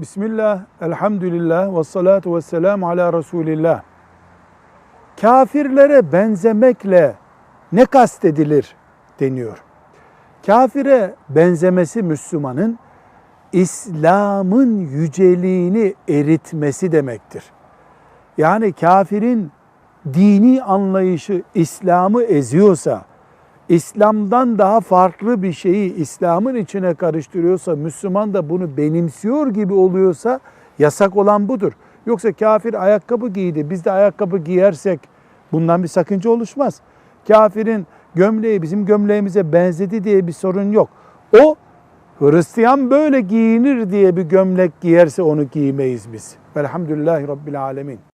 Bismillah, elhamdülillah ve salatu ve selamu ala Resulillah. Kafirlere benzemekle ne kastedilir deniyor. Kafire benzemesi Müslümanın İslam'ın yüceliğini eritmesi demektir. Yani kafirin dini anlayışı İslam'ı eziyorsa, İslam'dan daha farklı bir şeyi İslam'ın içine karıştırıyorsa, Müslüman da bunu benimsiyor gibi oluyorsa yasak olan budur. Yoksa kafir ayakkabı giydi, biz de ayakkabı giyersek bundan bir sakınca oluşmaz. Kafirin gömleği bizim gömleğimize benzedi diye bir sorun yok. O Hristiyan böyle giyinir diye bir gömlek giyerse onu giymeyiz biz. Velhamdülillahi Rabbil Alemin.